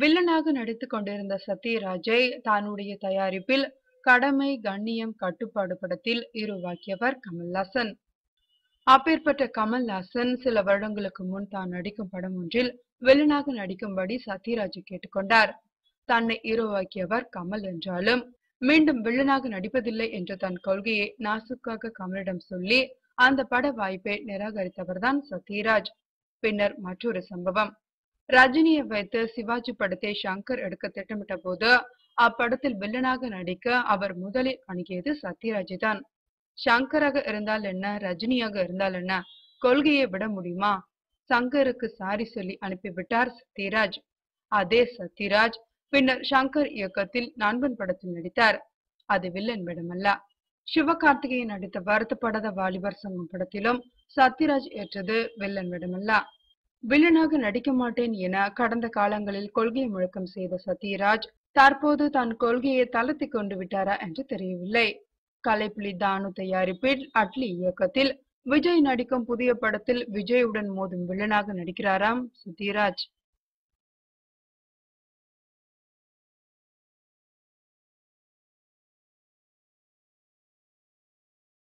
வில்லனாக நடித்துக் கொண்டிருந்த சத்யராஜை தன்னுடைய தயாரிப்பில் கடமை கண்ணியம் கட்டுப்பாடு படத்தில் உருவாக்கியவர் கமல்ஹாசன். அப்பேற்பட்ட கமல்ஹாசன் சில வருடங்களுக்கு முன் தான் நடிக்கும் படம் ஒன்றில் வில்லனாக நடிக்கும்படி சத்யராஜ் கேட்டுக்கொண்டார். தன்னை உருவாக்கியவர் கமல் என்றாலும் மீண்டும் வில்லனாக நடிப்பதில்லை என்ற தன் கொள்கையை நாசுக்காக கமலிடம் சொல்லி அந்த பட வாய்ப்பை நிராகரித்தவர்தான் சத்யராஜ். பின்னர் மற்றொரு சம்பவம். ரஜினியை வைத்து சிவாஜி படத்தை சங்கர் எடுக்க திட்டமிட்ட போது அப்படத்தில் வில்லனாக நடிக்க அவர் முதலில் அணுகியது சத்யராஜ் தான். சங்கராக இருந்தால் என்ன? ரஜினியாக இருந்தால் என்ன? கொள்கையை விட முடியுமா? சங்கருக்கு சாரி சொல்லி அனுப்பிவிட்டார் சத்யராஜ். அதே சத்யராஜ் பின்னர் சங்கர் இயக்கத்தில் நண்பன் படத்தில் நடித்தார். அது வில்லன் விடமல்ல. சிவகார்த்திகேயன் நடித்த வருத்தப்படாத வாலிபர் சங்கம் படத்திலும் சத்யராஜ் ஏற்றது வில்லன் விடமல்ல. வில்லனாக நடிக்க மாட்டேன் என கடந்த காலங்களில் கொள்கை முழக்கம் செய்த சத்யராஜ் தற்போது தன் கொள்கையை தளர்த்தி கொண்டு விட்டாரா என்று தெரியவில்லை. கலைப்புலி தானு தயாரிப்பில் அட்லி இயக்கத்தில் விஜய் நடிக்கும் புதிய படத்தில் விஜயுடன் மோதும் வில்லனாக நடிக்கிறாராம் சத்யராஜ்.